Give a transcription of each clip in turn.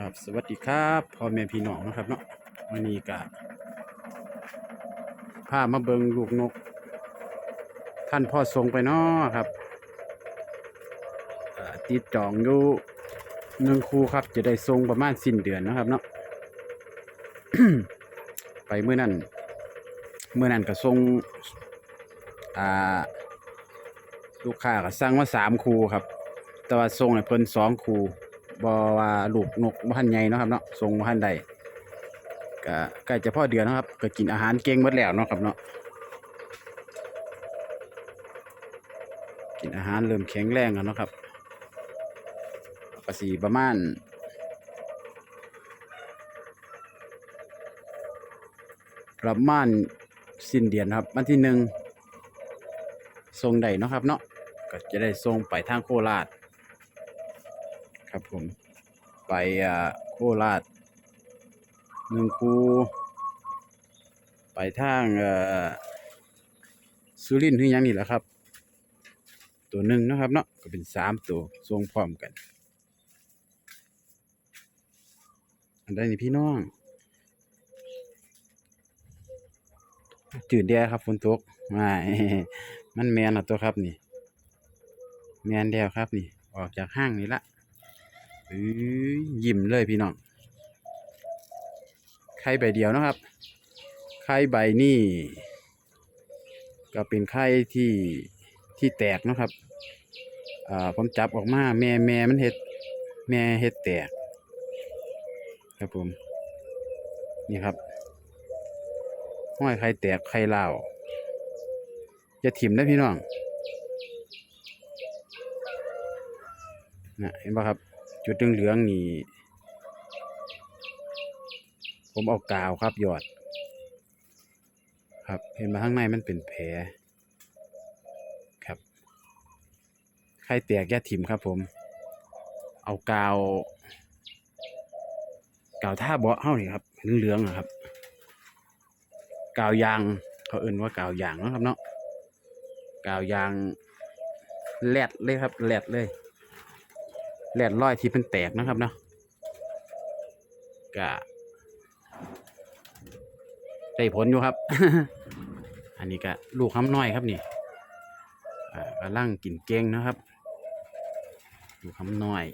ครับสวัสดีครับพ่อแม่พี่น้องนะครับเนาะวันนี้ก็พามาเบิงลูกนก ท่านพ่อทรงไปเนาะครับติดจองอยู่หนึ่งคู่ครับ จะได้ทรงประมาณสิ้นเดือนนะครับเนาะไปเมื่อนั้นเมื่อนั้นก็ทรงอ่าลูกค้าก็สั่งมาสามคู่ครับ แต่ว่าทรงให้เพิ่นสองคู่ บอว่าลูกนกพันใหญ่เนาะครับเนาะทรงพันใดก็ใกล้จะพ่อเดือนแล้วครับ ก็กินอาหารเก่งหมดแล้วเนาะครับเนาะกินอาหารเริ่มแข็งแรงแล้วเนาะครับก็สิประมาณประมาณสิ้นเดือนครับวันที่หนึ่งทรงใดเนาะครับเนาะก็จะได้ทรงไปทางโคราช ไปอ่าโคราชหนึ่งคูไปทางอ่อสุรินทร์ที่ยังนี่แหละครับ ตัวหนึ่งนะครับเนาะก็เป็นสามตัวทรงพร้อมกัน อันใดนี่พี่น้องจืดแด่ครับฝนตกม่มันแมนอะตัวครับนี่ แมนแล้วครับนี่ ออกจากห้างนี่ละ อยยิ้มเลยพี่น้องไข่ใบเดียวนะครับ ไข่ใบนี่ก็เป็นไข่ที่ที่แตกนะครับอ่าผมจับออกมาแม่แม่มันเห็ดแม่เห็ดแตก ครับผม นี่ครับห้อยไข่แตกไข่เล่าจะถิ่มได้พี่น้องนะเห็นป่ะครับ จุดเหลืองๆนี่ ผมเอากาวครับหยอด ครับเห็นมาข้างในมันเป็นแผลครับไข่แตกอยาถิ่มครับผม เอากาว กาวท่าเบาะเฮ้านี่ครับเหลืองๆอะครับ กาวยางเขาเอื่นว่ากาวยางนะครับเนาะกาวยางแลดเลยครับแลดเลย แหลดร้อยที่เป็นแตกนะครับเนาะกะได้ผลอยู่ครับ อันนี้ก็ลูกคำน้อยครับนี่อ่ากลังกินเก้งนะครับ ลูกคำน้อย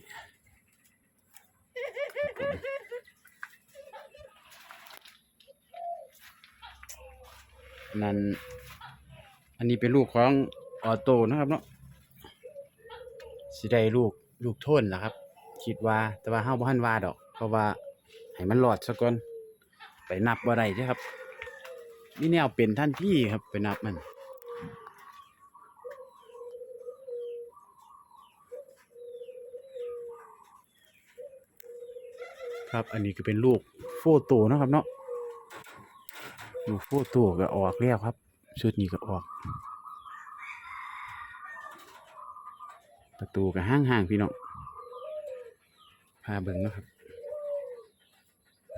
นั่นอันนี้เป็นลูกของออโต้นะครับเนาะสิได้ลูก ลูกโทนล่ะครับ คิดว่าแต่ว่าเฮาบ่ทันว่าดอก เพราะว่าให้มันรอดซะก่อนไปนับบ่ได้เด้อครับมีแนวเป็นท่านพี่ครับไปนับมันครับ อันนี้ก็เป็นลูกโฟโต้เนาะครับเนาะลูกโฟโต้ก็ออกแล้วครับ ชุดนี้ก็ออก ตูก็ห้างๆพี่น้องพาเบิ่งนะครับ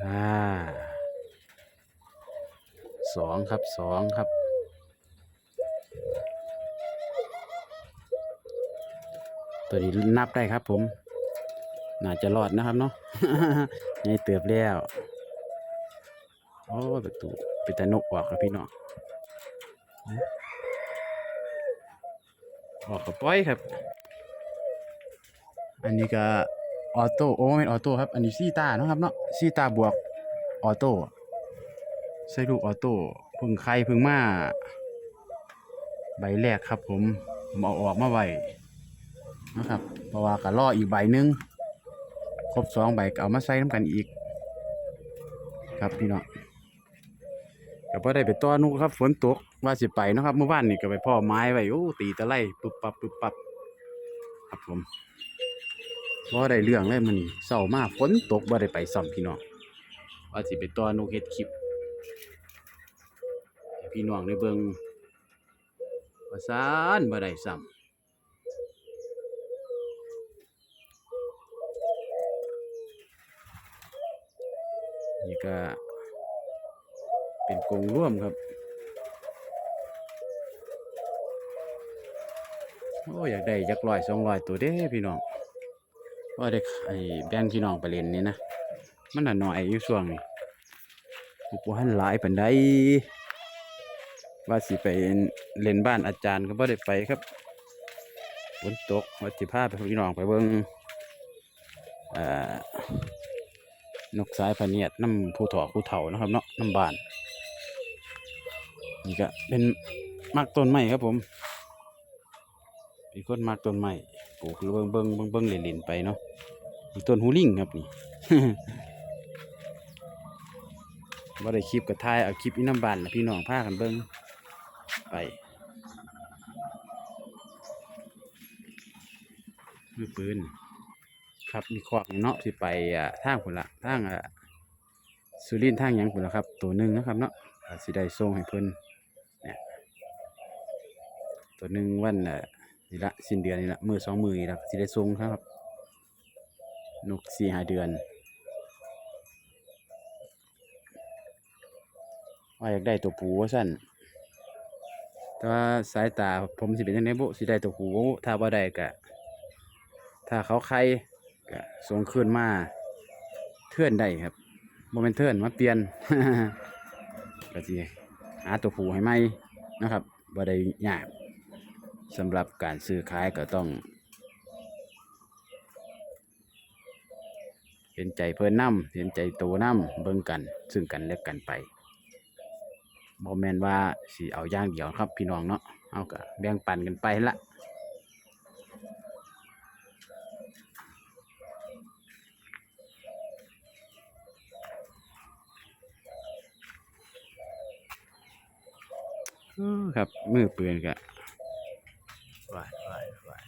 อ่าสองครับสองครับตัวนี้นับได้ครับผม น่าจะรอดนะครับเนาะใหญ่เติบแล้วโอ้ประตูเป็นตะนกออกครับพี่น้องออกกับป้อยครับ อันนี้ก็ออโต้โอ้ไม่นออโต้ครับ อันนี้ซีตาเนาะครับเนาะซีตาบวกออโต้ใส่ลูกออโต้พึ่งใครพึ่งมาใบแรกครับ ผมผมเอาออกมาไว้นะครับเพราะว่าก็รออีกใบหนึงครบสองใบก็เอามาใส่น้ำกันอีก ครับพี่น้องก็พอได้ไปต้อนุครับ ฝนตกว่าสิไปเนาะครับเมื่อวานนี่ก็ไปพ่อไม้ไว้โอ้ตีตะไลปุ๊บปับปุ๊บปับครับผม พอได้เรื่องเลยมันนี่เศร้ามากฝนตกบ่ได้ไปซ่อมพี่น้องว่าสิไปต้อนุเฮ็ดคลิปพี่น้องได้เบิ่งว่าซานบ่ได้ซ้ำนี่ก็เป็นกงร่วมครับ โอ้อยากได้จักร้อยสองร้อยตัวเด้พี่น้อง ว่าได้ไอ้แบงพี่น้องไปเล่นนี่นะ มันน่ะหน่อยอยู่ช่วงนี้ลูกบ่ทันหลายปานใดว่าสิไปเล่นบ้านอาจารย์ก็บ่ได้ไปครับฝนตกว่าสิพาไปพี่น้องไปเบิ่งอ่อนกสายพเนียดน้ำผู้ถอผู้เฒ่านะครับเนาะน้ำบานนี่ก็เป็นมักต้นไม้ครับผมเป็นคนมักต้นไม้ ปลูกเบิ่งเบิ่งเบิ่งเบิ่งเล่นๆไปเนาะมีต้นหูลิงครับนี่บ่ได้คลิปกับทายเอาคลิปอีน้ำบานพี่น้องพากันเบิ่งไปมือปืน ครับมีคอกเนาะที่ไปอ่าทางพุ่นละทางอ่าสุรินทร์ทางยังพุ่นละครับ ตัวหนึ่งนะครับเนาะสิได้ส่งให้เพิ่นเนี่ยตัวหนึ่งวันอะ นี่ละสิ้นเดือนนี่ละมือสองมือนี่ละสิได้ส่งครับ นกสี่หาเดือนว่าอยากได้ตัวผูว่าสั้นแต่ว่าสายตาผมสิเป็นยังไงบุสิได้ตัวผูถ้าบ่ได้กะ ถ้าเขาใครก็ส่งคืนมาเทื่อนได้ครับโมเมนเทื่อนมาเปลี่ยนก็สิหาตัวผูให้ไหมนะครับบ่ได้ยาก สำหรับการซื้อขายก็ต้อง เห็นใจเพิ่อนนำเห็นใจโตวนำเบิ่งกัน ซึ่งกันและกันไปบ่แม่นว่าสิเอาอย่างเดียวครับพี่น้องเนาะเอาก็แบ่งปันกันไปละครับมือปืนก็ วายวายวาย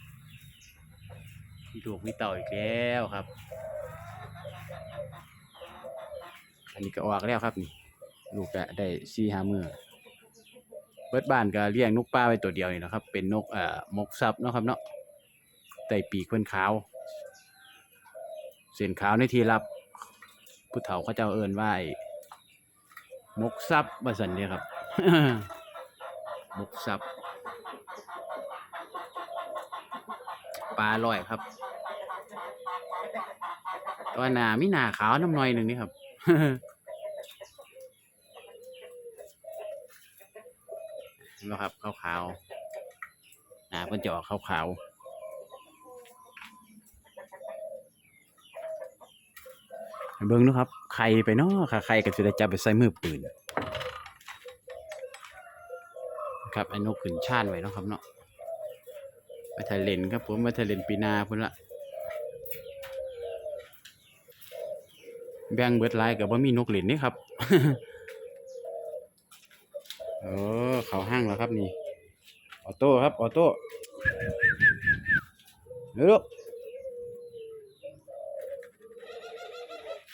มีลูกมีเต่าอีกแล้วครับ อันนี้ก็ออกแล้วครับนี่ลูกก็ได้สี่ห้ามือเบิดบ้านก็เลี้ยงนกป้าไว้ตัวเดียวนี่แหละครับ เป็นนกเอ่อมกซับเนาะครับเนาะไต่ปีกเพิ่นขาว เส้นขาวในที่รับผู้เฒ่าเขาเจ้าเอิ้นว่าไอ้มกซับว่าซั่นเด้ครับ มกซับ ปลาลอยครับ ตัวหนามีหนาขาวน้ำหน่อยหนึ่งนี่ครับเห็นไหมครับขาวๆหนาเพิ่นจะอกขาวๆเบิ่งนะครับ ไข่ไปเนาะค่ะไข่ก็สิได้จับไปใส่มือปืน ครับไอ้นกขึ้นชานไว้นะครับเนาะ ไปทะเลนครับผมไปทะเลนปีนาพุ่นละแบ่งเบิดลายกับว่ามีนกเล่นนี่ครับโอ้เขาห้างแล้วครับนี่ออโต้ครับออโต้เร็ว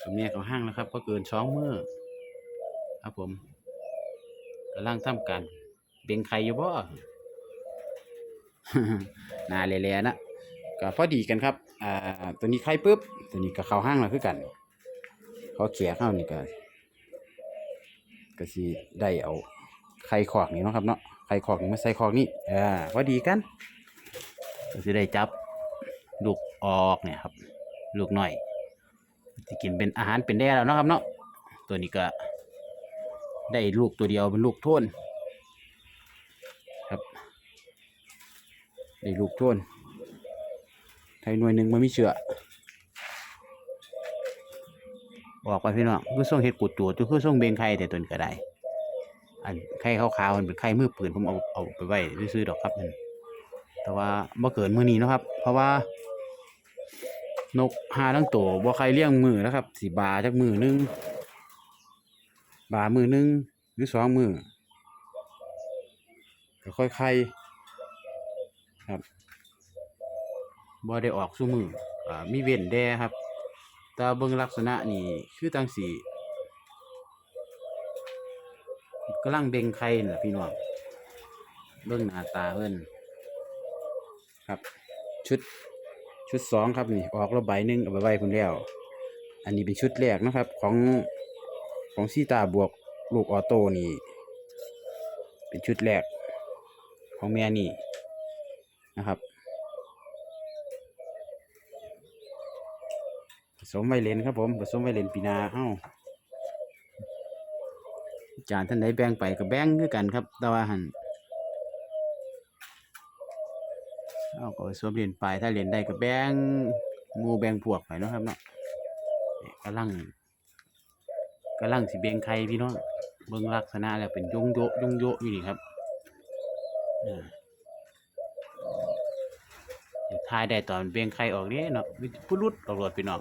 ผมเนี่ยเขาห้างแล้วครับก็เกินสองมือครับผมกำลังทำการเบ่งไข่อยู่บ่ นาเละๆนะก็พอดีกันครับ อ่า ตัวนี้ไข่ปุ๊บ ตัวนี้ก็เข้าห้างแล้วคือกัน เขาเขี่ยเข้านี่ก็ ก็สิได้เอาไข่ขอกนี่เนาะครับเนาะ ไข่ขอกนี่มาใส่ขอกนี่อ่า พอดีกัน ก็สิได้จับลูกออกเนี่ยครับ ลูกหน่อยจะกินเป็นอาหารเป็นแด้แล้วเนาะครับเนาะ ตัวนี้ก็ได้ลูกตัวเดียวเป็นลูกโทนครับ ได้ลูกโทนไทยหน่วยหนึ่งมันมีเชือออกไปพี่น้องคือส่งเห็ดกูดตัวตัวคือส่งเบงไข่แต่ตัวนี้ก็ได้ อันไข่ขาวๆมันเป็นไข่มือปืนผมเอาเอาไปไว้ซื้อดอกครับมันแต่ว่าบ่เกินมื้อนี้นะครับ เพราะว่านกหาทั้งตัวบ่ใครเลี้ยงมือนะครับสิบาจักมือหนึงบามือหนึงหรือสองมือก็ค่อยไข่ ครับบ่ได้ออกซุมืออ่ามีเว้นแด่ครับต่เบิ่งลักษณะนี่คือตังสีกำลังเบ่งไข่น่ะพี่น้องเบิ่งหน้าตาเพิ่นครับ ชุดชุดสองครับนี่ออกแล้วใบหนึ่งเอาไปไว้พุ่นแล้ว อันนี้เป็นชุดแรกนะครับ ของของซีตาบวกลูกออโต้นี่ เป็นชุดแรกของแม่นี่ นะครับ ผสมไวเลนครับผม ผสมไวเลนปีนาเอ้าจารย์ท่านไหนแบ่งไปก็แบ่งคือกันครับ แต่ว่าหันเอาก็ผสมเรียนไปถ้าเรียนได้ก็แบ่งหมู่แบ่งพวกไปเนาะครับเนาะนี่กำลังกำลังสิแบ่งใครพี่น้องเบิ่งลักษณะแล้วเป็นยงโยยงโยอยู่นี่ครับอ่า ทายได้ตอนเบียงไข่ออกนี่เนาะวิพุรุดออกรถพี่น้อง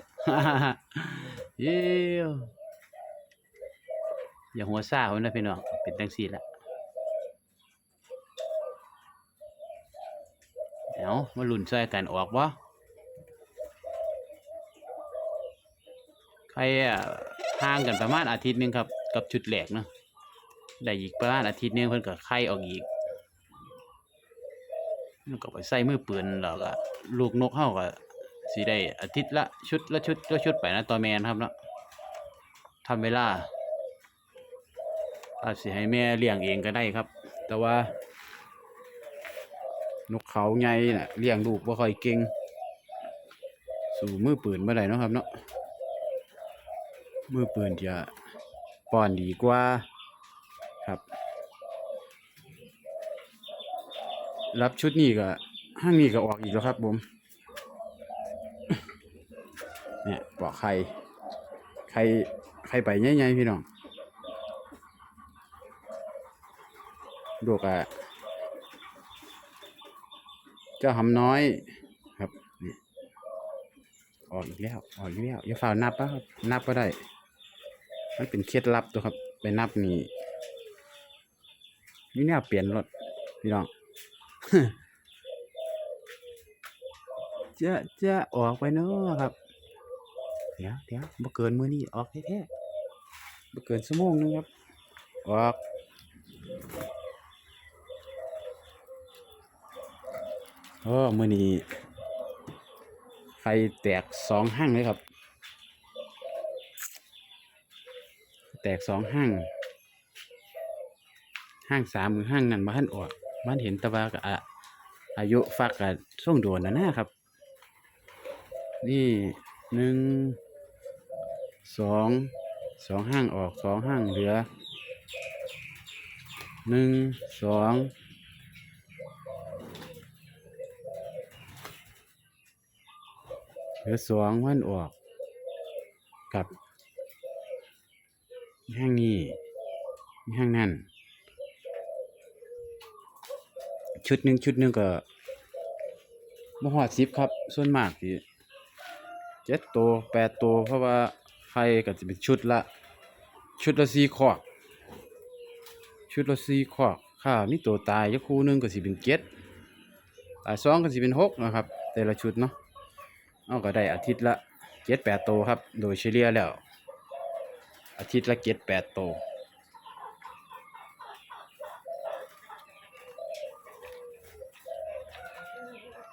เย้วอย่าหัวซ่าคนนะพี่น้องเป็นจังซี่ละเอามาลุ้นช่วยกันออกบ่ใครอะห่างกันประมาณอาทิตย์นึงครับ กับชุดแหลกเนาะได้อีกประมาณอาทิตย์นึงเพิ่นก็ไข่ออกอีก ก็ไปใส่มือปืนแล้วก็ลูกนกเฮาก็สิได้อาทิตย์ละชุดละชุดละชุดไปนะตัวแมนครับเนาะทำเวลาอาจสิให้แม่เลี้ยงเองก็ได้ครับ แต่ว่านกเขาใหญ่น่ะเลี้ยงลูกบ่ค่อยเก่งสู่มือปืนบ่ได้เนะครับเนาะมือปืนจะป้อนดีกว่าครับ รับชุดนี้ก็ห้างนี้ก็ออกอีกแล้วครับผมเนี่ยปอกไข่ไข่ไข่ไปใหญ่ๆพี่น้องดูกะเจ้าหำน้อยครับนี่ออกอีกแล้วออกอีกแล้วอย่าฝ่านับนะครับนับก็ได้ มันเป็นเคล็ดลับตัวครับ ไปนับนี่นี่เนี่ยเปลี่ยนรถพี่น้อง จะจะออกไปเนาะครับ เดี๋ยวเดี๋ยวบ่เกินมือนี้ออกแท้ๆบ่เกินชั่วโมงนึงครับ ออกโอ้มือนี้ไฟแตกสองห้างเลยครับ แตกสองห้างห้างสามหรือห้างนั้นมาทันออก มันเห็นตะวากะอายุฟักกับส่งโดนนะนะครับ นี่หนึ่งสองสองห้างออกสองห้างเหลือหนึ่งสองเหลือสองมันออก กับห้างนี้ห้างนั้น ชุดหนึ่งชุดหนึ่งก็มหอดสิบครับ ส่วนมากที่เจ็ดตัวแปดตัวเพราะว่าไข่ก็จะเป็นชุดละ ชุดละสี่ขอกชุดละสี่ขอกข้ามี่ตัวตายยักคู่หนึ่งก็สิเป็นเจ็ดตายสองก็สิเป็นหกนะครับ แต่ละชุดเนาะเอาก็ได้อาทิตย์ละเจ็ดแปดตัวครับ โดยเฉลี่ยแล้ว อาทิตย์ละเจ็ดแปดตัว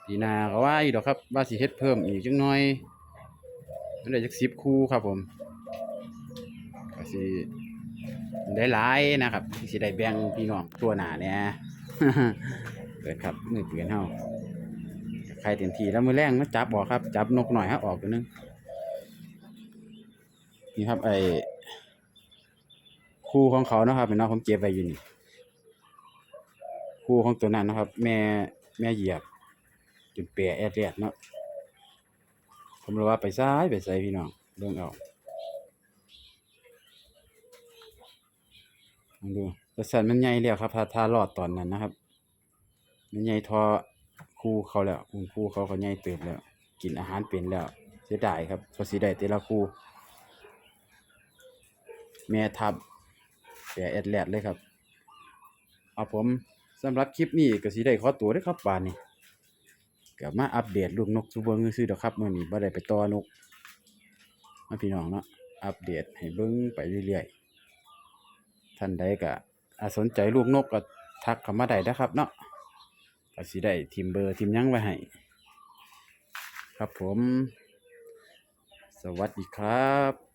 ปีหนาก็ว่าอีกดอกครับว่าสิเฮ็ดเพิ่มอีกจังหน่อยมันได้จักสิบคู่ครับผมก็สิได้หลายนะครับสิได้แบ่งพี่น้องตัวหนาเนี่ยเกิดครับมือเปลี่ยนเฮาใครเต็มทีแล้วมือแรงมาจับออกครับ จับนกหน่อยฮะออกตัวหนึงนี่ครับไอ้คู่ของเขานะครับเป็นน้องผมเก็บไว้อยู่นี่คู่ของตัวนั้นนะครับ แม่แม่เหยียบ จนเปียแอดแอดเนาะผมรู้ว่าไปซ้ายไปใส่พี่น้องเบิ่องเอาลองดูแต่สันมันใหญ่แล้วครับถ้าถ้ารอดตอนนั้นนะครับ มันใหญ่ทอคู่เขาแล้วคุณคู่เขาก็ใหญ่เติบแล้ว กินอาหารเป็นแล้วเสียดายครับก็สิได้แต่ละคู่แม่ทับเปียแอดแลดเลยครับ เอาผมสำหรับคลิปนี้ก็สิได้ขอตัวด้วยครับบานนี้ ก็มาอัปเดตลูกนกซูเบิงซื่อดอกครับเมื้อนี้บ่ได้ไปต่อนกมาพี่น้องเนาะอัปเดตให้เบิ่งไปเรื่อยๆท่านใดก็อาสนใจลูกนกก็ทักเข้ามาได้นะครับ เนาะก็สิได้ทิมเบอร์ทิมยังไว้ให้ครับผม สวัสดีครับ